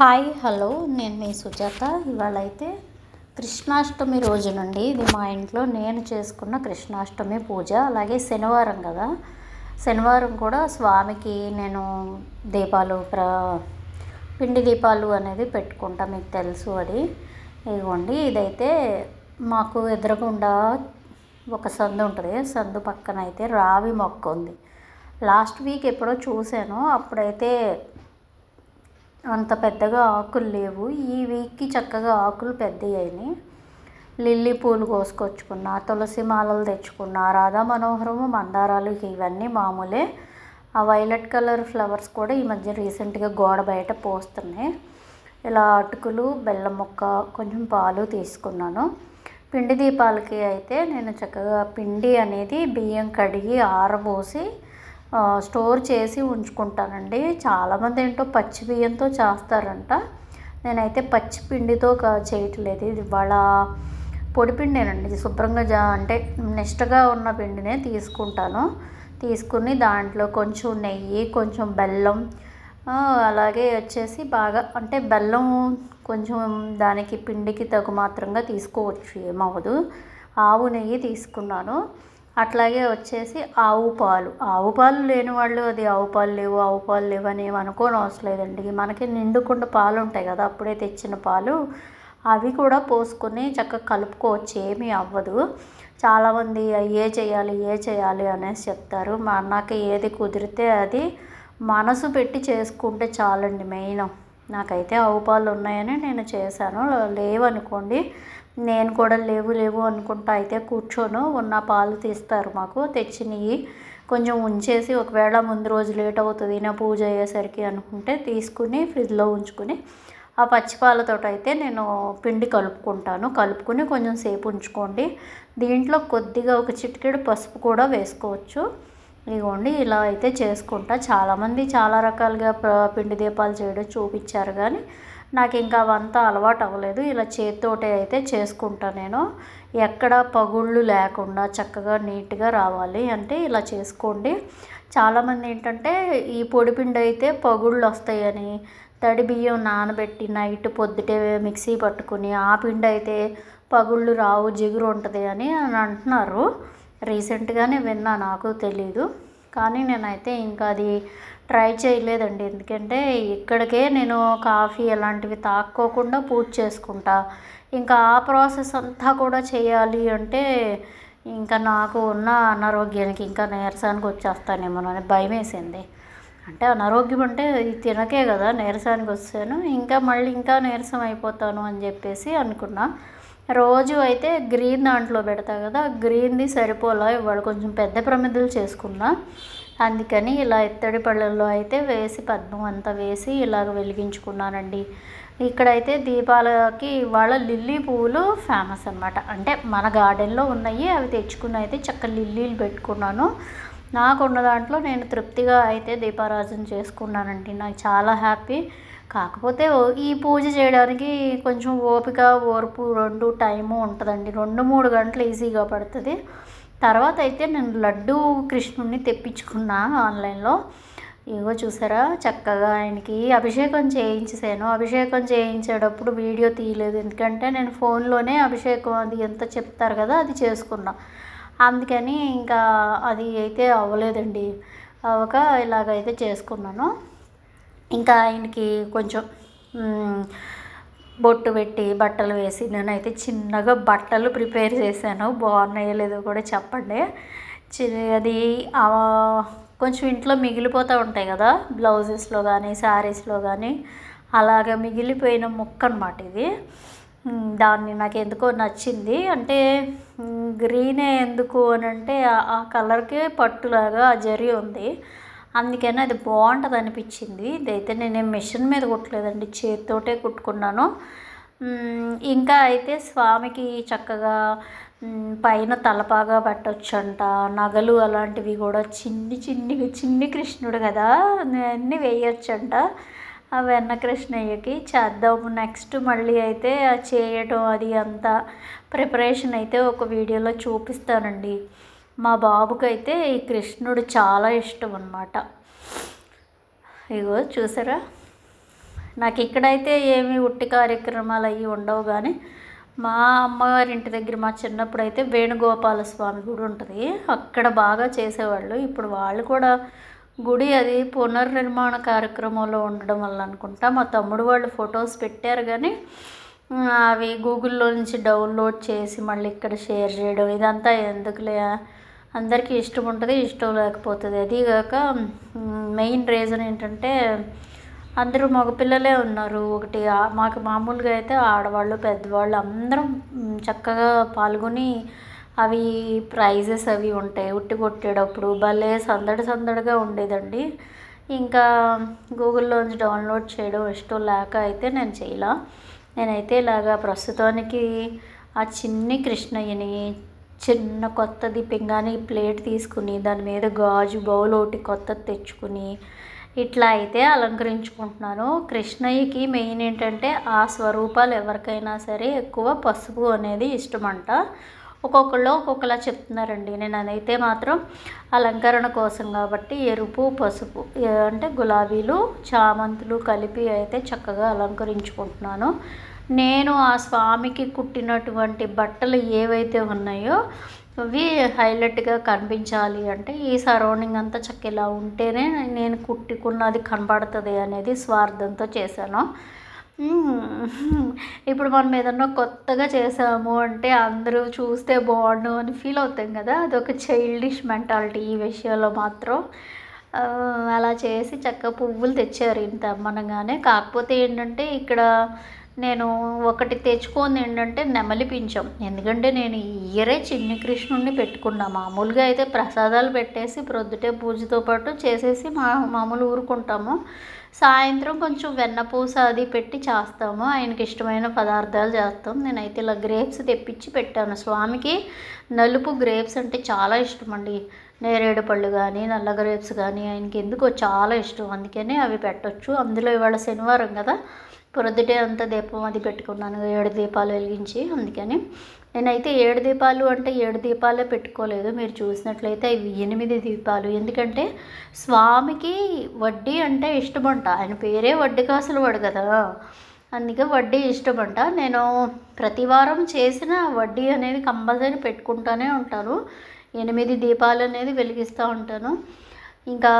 Hi hello. నేను మీ సుజాత. ఇవాళ అయితే కృష్ణాష్టమి రోజు నుండి ఇది మా ఇంట్లో నేను చేసుకున్న కృష్ణాష్టమి పూజ. అలాగే శనివారం కదా. శనివారం కూడా స్వామికి నేను దీపాలు ప్ర పిండి దీపాలు అనేది పెట్టుకుంటా మీకు తెలుసు అది. ఇదిగోండి ఇదైతే మాకు ఎదురకుండా ఒక సందు ఉంటుంది. సందు పక్కన అయితే రావి మొక్క ఉంది. లాస్ట్ వీక్ ఎప్పుడో చూశాను. అప్పుడైతే అంత పెద్దగా ఆకులు లేవు. ఈ వీక్కి చక్కగా ఆకులు పెద్దవి అయినాయి లిల్లీ పూలు కోసుకొచ్చుకున్న తులసి మాలలు తెచ్చుకున్నా రాధా మనోహరము మందారాలు ఇవన్నీ మామూలే. ఆ వైలెట్ కలర్ ఫ్లవర్స్ కూడా ఈ మధ్య రీసెంట్గా గోడ బయట పోస్తున్నాయి. ఇలా అటుకులు బెల్లం ముక్క కొంచెం పాలు తీసుకున్నాను. పిండి దీపాలకి అయితే నేను చక్కగా పిండి అనేది బియ్యం కడిగి ఆరబోసి స్టోర్ చేసి ఉంచుకుంటానండి. చాలామంది ఏంటో పచ్చి బియ్యంతో చేస్తారంట. నేనైతే పచ్చి పిండితో చేయట్లేదు. ఇది వాళ్ళ పొడి పిండేనండి. శుభ్రంగా జా అంటే నిష్టగా ఉన్న పిండినే తీసుకుంటాను. తీసుకుని దాంట్లో కొంచెం నెయ్యి కొంచెం బెల్లం అలాగే వచ్చేసి బాగా అంటే బెల్లం కొంచెం దానికి పిండికి తగు మాత్రంగా తీసుకోవచ్చు. ఏమవ్వదు. ఆవు నెయ్యి తీసుకున్నాను. అట్లాగే వచ్చేసి ఆవు పాలు. ఆవు పాలు లేని వాళ్ళు అది ఆవు పాలు లేవు ఆవు పాలు లేవు అని అనుకోని అవసరం లేదండి. మనకి నిండుకుండా పాలు ఉంటాయి కదా అప్పుడే తెచ్చిన పాలు. అవి కూడా పోసుకొని చక్కగా కలుపుకోవచ్చు. ఏమీ అవ్వదు. చాలామంది ఏ చేయాలి ఏ చేయాలి అనేసి చెప్తారు. మా నాకు ఏది కుదిరితే అది మనసు పెట్టి చేసుకుంటే చాలండి మెయిన్. నాకైతే ఆవు పాలు ఉన్నాయని నేను చేశాను. లేవనుకోండి నేను కూడా లేవు లేవు అనుకుంటా అయితే కూర్చోను. ఉన్న పాలు తీస్తారు మాకు. తెచ్చినవి కొంచెం ఉంచేసి ఒకవేళ ముందు రోజు లేట్ అవుతుంది నా పూజ అయ్యేసరికి అనుకుంటే తీసుకుని ఫ్రిడ్జ్లో ఉంచుకుని ఆ పచ్చిపాలతో అయితే నేను పిండి కలుపుకుంటాను. కలుపుకుని కొంచెం సేపు ఉంచుకోండి. దీంట్లో కొద్దిగా ఒక చిటికెడు పసుపు కూడా వేసుకోవచ్చు. ఇదిగోండి ఇలా అయితే చేసుకుంటా. చాలామంది చాలా రకాలుగా పిండి దీపాలు చేయడం చూపించారు కానీ నాకు ఇంకా అవంతా అలవాటు అవ్వలేదు ఇలా చేతితోటే అయితే చేసుకుంటా నేను. ఎక్కడ పగుళ్ళు లేకుండా చక్కగా నీట్గా రావాలి అంటే ఇలా చేసుకోండి. చాలామంది ఏంటంటే ఈ పొడిపిండి అయితే పగుళ్ళు వస్తాయని తడి బియ్యం నానబెట్టి నైట్ పొద్దుటే మిక్సీ పట్టుకుని ఆ పిండి అయితే పగుళ్ళు రావు జిగురు ఉంటుంది అని అని అంటున్నారు. రీసెంట్గానే విన్నా నాకు తెలీదు. కానీ నేనైతే ఇంకా అది ట్రై చేయలేదండి. ఎందుకంటే ఇక్కడికే నేను కాఫీ అలాంటివి తాక్కోకుండా పూజ చేసుకుంటా. ఇంకా ఆ ప్రాసెస్ అంతా కూడా చేయాలి అంటే ఇంకా నాకు ఉన్న అనారోగ్యానికి ఇంకా నీరసానికి వచ్చేస్తానేమోనని భయం వేసింది అంటే అనారోగ్యం అంటే ఇది తినకే కదా నీరసానికి వస్తాను ఇంకా మళ్ళీ ఇంకా నీరసం అయిపోతాను అని చెప్పేసి అనుకున్నా. రోజు అయితే గ్రీన్ దాంట్లో పెడతా కదా గ్రీన్ది సరిపోలా ఇవాళ కొంచెం పెద్ద ప్రమిదలు చేసుకున్నా అందుకని ఇలా ఇత్తడి పళ్ళల్లో అయితే వేసి పద్మం అంతా వేసి ఇలాగ వెలిగించుకున్నానండి. ఇక్కడైతే దీపాలకి ఇవాళ లిల్లీ పువ్వులు ఫేమస్ అనమాట అంటే మన గార్డెన్లో ఉన్నాయి అవి తెచ్చుకుని అయితే చక్క లిల్లీలు పెట్టుకున్నాను. నాకున్న దాంట్లో నేను తృప్తిగా అయితే దీపారాజన చేసుకున్నానండి. నాకు చాలా హ్యాపీ. కాకపోతే ఈ పూజ చేయడానికి కొంచెం ఓపిక ఓర్పు రెండు టైము ఉంటుందండి. రెండు మూడు గంటలు ఈజీగా పడుతుంది. తర్వాత అయితే నేను లడ్డు కృష్ణుడిని తెప్పించుకున్నా ఆన్లైన్లో. ఇగో చూసారా చక్కగా ఆయనకి అభిషేకం చేయించేసాను అభిషేకం చేయించేటప్పుడు వీడియో తీయలేదు. ఎందుకంటే నేను ఫోన్లోనే అభిషేకం అది ఎంత చెప్తారు కదా అది చేసుకున్నా. అందుకని ఇంకా అది అయితే అవ్వలేదండి. అవక ఇలాగైతే చేసుకున్నాను. ఇంకా ఆయనకి కొంచెం బొట్టు పెట్టి బట్టలు వేసి నేనైతే చిన్నగా బట్టలు ప్రిపేర్ చేశాను. బాగున్నాయో లేదో కూడా చెప్పండి. చి అది కొంచెం ఇంట్లో మిగిలిపోతూ ఉంటాయి కదా బ్లౌజెస్లో కానీ శారీస్లో కానీ అలాగ మిగిలిపోయిన ముక్క అనమాట ఇది. దాన్ని నాకు ఎందుకో నచ్చింది. అంటే గ్రీనే ఎందుకు అని అంటే ఆ కలర్కే పట్టులాగా జరి ఉంది. అందుకని అది బాగుంటుంది అనిపించింది. ఇదైతే నేను మిషన్ మీద కుట్టలేదండి చేతితోటే కుట్టుకున్నాను. ఇంకా అయితే స్వామికి చక్కగా పైన తలపాగా పెట్టొచ్చంట నగలు అలాంటివి కూడా చిన్ని చిన్ని చిన్ని కృష్ణుడు కదా అన్నీ వేయొచ్చంట. ఆ వెన్న కృష్ణయ్యకి చేద్దాము. నెక్స్ట్ మళ్ళీ అయితే చేయటం అది అంతా ప్రిపరేషన్ అయితే ఒక వీడియోలో చూపిస్తానండి. మా బాబుకైతే ఈ కృష్ణుడు చాలా ఇష్టం అనమాట ఇగో చూసారా? నాకు ఇక్కడైతే ఏమి ఉట్టి కార్యక్రమాలు అవి ఉండవు కానీ మా అమ్మగారి ఇంటి దగ్గర మా చిన్నప్పుడు అయితే వేణుగోపాల స్వామి గుడి ఉంటుంది. అక్కడ బాగా చేసేవాళ్ళు. ఇప్పుడు వాళ్ళు కూడా గుడి అది పునర్నిర్మాణ కార్యక్రమంలో ఉండడం వల్ల అనుకుంటా మా తమ్ముడు వాళ్ళు ఫొటోస్ పెట్టారు కానీ అవి గూగుల్లో నుంచి డౌన్లోడ్ చేసి మళ్ళీ ఇక్కడ షేర్ చేయడం ఇదంతా ఎందుకులే? అందరికీ ఇష్టం ఉంటుంది ఇష్టం లేకపోతుంది. అదిగాక మెయిన్ రీజన్ ఏంటంటే అందరూ మగపిల్లలే ఉన్నారు. ఒకటి మాకు మామూలుగా అయితే ఆడవాళ్ళు పెద్దవాళ్ళు అందరం చక్కగా పాల్గొని అవి ప్రైజెస్ అవి ఉంటాయి. ఉట్టి కొట్టేటప్పుడు భలే సందడి సందడిగా ఉండేదండి. ఇంకా గూగుల్లోంచి డౌన్లోడ్ చేయడం ఇష్టం లేక అయితే నేను చేయలా. నేనైతే ఇలాగా ప్రస్తుతానికి ఆ చిన్ని కృష్ణయ్యని చిన్న కొత్తది పింగాణి ప్లేట్ తీసుకుని దాని మీద గాజు బౌల్ ఒకటి కొత్తది తెచ్చుకుని ఇట్లా అయితే అలంకరించుకుంటున్నాను. కృష్ణయ్యకి మెయిన్ ఏంటంటే ఆ స్వరూపాలు ఎవరికైనా సరే ఎక్కువ పసుపు అనేది ఇష్టమంట. ఒక్కొక్కళ్ళు ఒక్కొక్కలా చెప్తున్నారండి. నేను అదైతే మాత్రం అలంకరణ కోసం కాబట్టి ఎరుపు పసుపు అంటే గులాబీలు చామంతులు కలిపి అయితే చక్కగా అలంకరించుకుంటున్నాను. నేను ఆ స్వామికి కుట్టినటువంటి బట్టలు ఏవైతే ఉన్నాయో అవి హైలైట్గా కనిపించాలి అంటే ఈ సరౌండింగ్ అంతా చక్క ఉంటేనే నేను కుట్టుకున్నది కనబడుతుంది అనేది స్వార్థంతో చేశాను. ఇప్పుడు మనం ఏదన్నా కొత్తగా చేసాము అంటే అందరూ చూస్తే బాగుండు అని ఫీల్ అవుతాం కదా అదొక చైల్డిష్ మెంటాలిటీ ఈ విషయంలో మాత్రం. అలా చేసి చక్కగా పువ్వులు తెచ్చారు ఇంత అమ్మనగానే. కాకపోతే ఏంటంటే ఇక్కడ నేను ఒకటి తెచ్చుకుంది ఏంటంటే నెమలి పించం ఎందుకంటే నేను ఇయరే చిన్ని కృష్ణుడిని పెట్టుకున్నా. మామూలుగా అయితే ప్రసాదాలు పెట్టేసి ప్రొద్దుటే పూజతో పాటు చేసేసి మా మామూలు ఊరుకుంటాము. సాయంత్రం కొంచెం వెన్నపూస అది పెట్టి చేస్తాము. ఆయనకి ఇష్టమైన పదార్థాలు చేస్తాం. నేనైతే ఇలా గ్రేప్స్ తెప్పించి పెట్టాను. స్వామికి నలుపు గ్రేప్స్ అంటే చాలా ఇష్టం అండి నేరేడు పళ్ళు కానీ నల్ల గ్రేప్స్ కానీ ఆయనకి ఎందుకో చాలా ఇష్టం. అందుకనే అవి పెట్టచ్చు. అందులో ఇవాళ శనివారం కదా. పొద్దుటే అంతా దీపం అది పెట్టుకున్నాను ఏడు దీపాలు వెలిగించి అందుకని. నేనైతే ఏడు దీపాలు అంటే ఏడు దీపాలే పెట్టుకోలేదు. మీరు చూసినట్లయితే ఇవి ఎనిమిది దీపాలు. ఎందుకంటే స్వామికి వడ్డీ అంటే ఇష్టమంట. ఆయన పేరే వడ్డీ కాసులు వాడు కదా. అందుకే వడ్డీ ఇష్టమంట. నేను ప్రతి వారం చేసిన వడ్డీ అనేది కంపల్సరీ పెట్టుకుంటూనే ఉంటాను. ఎనిమిది దీపాలు అనేది వెలిగిస్తూ ఉంటాను. ఇంకా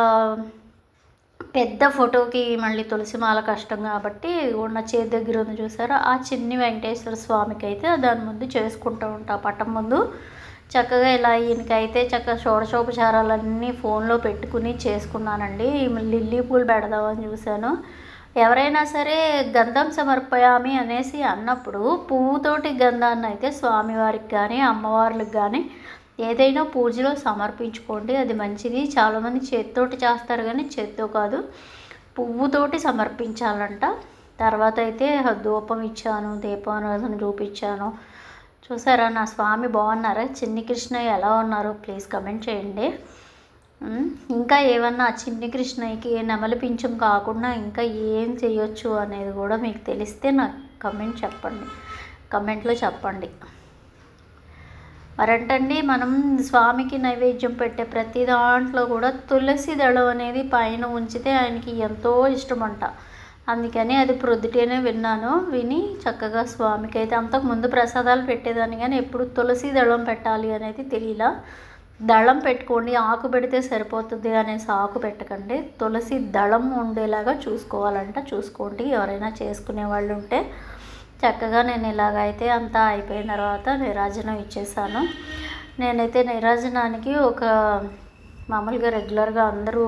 పెద్ద ఫోటోకి మళ్ళీ తులసిమాల కష్టం కాబట్టి ఉన్న చేతి దగ్గర ఉంది చూసారా? ఆ చిన్ని వెంకటేశ్వర స్వామికి అయితే దాని ముందు చేసుకుంటూ ఉంటా. పట్టం ముందు చక్కగా ఇలా ఈయనకైతే చక్కగా షోడశోపచారాలన్నీ ఫోన్లో పెట్టుకుని చేసుకున్నానండి. లిల్లీ పూలు పెడదామని చూశాను. ఎవరైనా సరే గంధం సమర్పయామి అనేసి అన్నప్పుడు పువ్వుతోటి గంధాన్ని అయితే స్వామివారికి కానీ అమ్మవార్లకు కానీ ఏదైనా పూజలో సమర్పించుకోండి అది మంచిది. చాలామంది చేత్తోటి చేస్తారు కానీ చేత్తో కాదు. పువ్వుతోటి సమర్పించాలంట. తర్వాత అయితే ధూపం ఇచ్చాను దీపారాధన చూపించాను. చూసారా నా స్వామి బాగున్నారా? చిన్ని కృష్ణ ఎలా ఉన్నారో? ప్లీజ్ కమెంట్ చేయండి. ఇంకా ఏమన్నా చిన్ని కృష్ణయ్యకి నెమలి పింఛం కాకుండా ఇంకా ఏం చేయొచ్చు అనేది కూడా మీకు తెలిస్తే నాకు కమెంట్ చెప్పండి. కమెంట్లో చెప్పండి. మరంటండి మనం స్వామికి నైవేద్యం పెట్టే ప్రతి దాంట్లో కూడా తులసి దళం అనేది పైన ఉంచితే ఆయనకి ఎంతో ఇష్టమంట. అందుకని అది ప్రొద్దుటేనే విన్నాను. విని చక్కగా స్వామికి అయితే అంతకుముందు ప్రసాదాలు పెట్టేదాన్ని కానీ ఎప్పుడు తులసి దళం పెట్టాలి అనేది తెలియలా. దళం పెట్టుకోండి ఆకు పెడితే సరిపోతుంది అనేసి ఆకు పెట్టకండి. తులసి దళం ఉండేలాగా చూసుకోవాలంట. చూసుకోండి ఎవరైనా చేసుకునే వాళ్ళు ఉంటే. చక్కగా నేను ఇలాగైతే అంతా అయిపోయిన తర్వాత నిరాజనం ఇచ్చేసాను. నేనైతే నిరాజనానికి ఒక మామూలుగా రెగ్యులర్గా అందరూ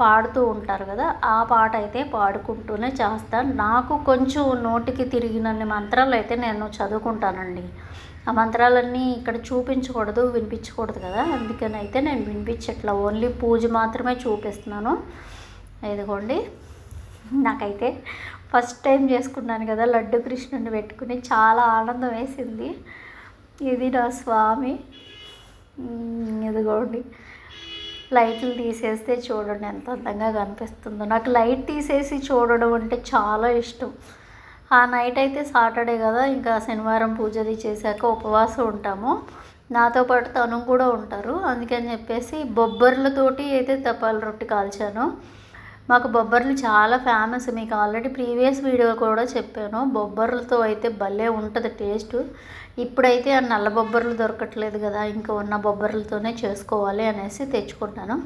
పాడుతూ ఉంటారు కదా ఆ పాట అయితే పాడుకుంటూనే చేస్తాను నాకు కొంచెం నోటికి తిరిగినన్ని మంత్రాలు అయితే నేను చదువుకుంటానండి. ఆ మంత్రాలన్నీ ఇక్కడ చూపించకూడదు వినిపించకూడదు కదా అందుకని అయితే నేను వినిపించట్లా. ఓన్లీ పూజ మాత్రమే చూపిస్తున్నాను. ఇదిగోండి నాకైతే ఫస్ట్ టైం చేసుకున్నాను కదా లడ్డు కృష్ణుని పెట్టుకుని చాలా ఆనందం వేసింది. ఇది నా స్వామి. ఇదిగోండి. లైట్లు తీసేస్తే చూడండి ఎంత అందంగా కనిపిస్తుందో. నాకు లైట్ తీసేసి చూడడం అంటే చాలా ఇష్టం. ఆ నైట్ అయితే సాటర్డే కదా ఇంకా శనివారం పూజది చేశాక ఉపవాసం ఉంటాము. నాతో పాటు తను కూడా ఉంటారు. అందుకని చెప్పేసి బొబ్బర్లతోటి అయితే తపాల రొట్టి కాల్చాను. మాకు బొబ్బర్లు చాలా ఫేమస్ మీకు ఆల్రెడీ ప్రీవియస్ వీడియో కూడా చెప్పాను. బొబ్బర్లతో అయితే భలే ఉంటుంది టేస్ట్ ఇప్పుడైతే ఆ నల్ల బొబ్బర్లు దొరకట్లేదు కదా ఇంకా ఉన్న బొబ్బర్లతోనే చేసుకోవాలి అనేసి తెచ్చుకుంటాను.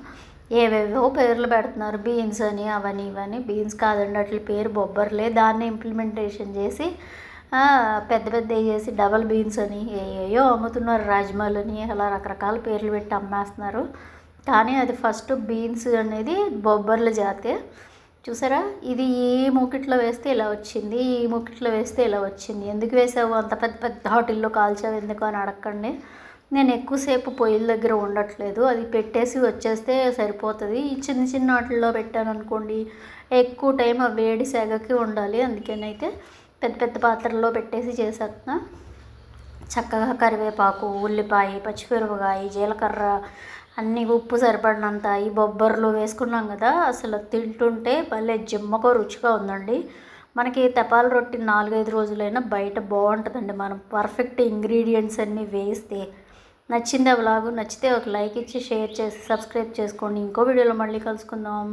ఏవేవో పేర్లు పెడుతున్నారు. బీన్స్ అని అవని ఇవని. బీన్స్ కాదండి అట్ల పేరు బొబ్బర్లే. దాన్ని ఇంప్లిమెంటేషన్ చేసి పెద్ద పెద్ద చేసి డబల్ బీన్స్ అని ఏయో అమ్ముతున్నారు. రాజ్మాలని అలా రకరకాల పేర్లు పెట్టి అమ్మేస్తున్నారు. కానీ అది ఫస్ట్ బీన్స్ అనేది బొబ్బర్ల జాతే. చూసారా? ఇది ఈ మూకిట్లో వేస్తే ఇలా వచ్చింది ఈ మూకిట్లో వేస్తే ఇలా వచ్చింది. ఎందుకు వేసావు? అంత పెద్ద పెద్ద హోటల్లో కాల్చావు ఎందుకు అని అడగండి నేను ఎక్కువసేపు పొయ్యిల దగ్గర ఉండట్లేదు. అది పెట్టేసి వచ్చేస్తే సరిపోతుంది. ఈ చిన్న చిన్న వాటిల్లో పెట్టాను అనుకోండి ఎక్కువ టైం ఆ వేడి సెగకి ఉండాలి. అందుకేనైతే పెద్ద పెద్ద పాత్రల్లో పెట్టేసి చేసేస్తున్నా చక్కగా కరివేపాకు ఉల్లిపాయ పచ్చిమిరపకాయ జీలకర్ర అన్నీ ఉప్పు సరిపడినంత ఈ బొబ్బర్లు వేసుకున్నాం కదా అసలు తింటుంటే భలే జిమ్మకో రుచిగా ఉందండి. మనకి తపాల రొట్టి నాలుగైదు రోజులైనా బయట బాగుంటుందండి. మనం పర్ఫెక్ట్ ఇంగ్రీడియంట్స్ అన్నీ వేస్తే నచ్చింది లాగు నచ్చితే ఒక లైక్ ఇచ్చి షేర్ చేసి సబ్స్క్రైబ్ చేసుకోండి. ఇంకో వీడియోలో మళ్ళీ కలుసుకుందాం.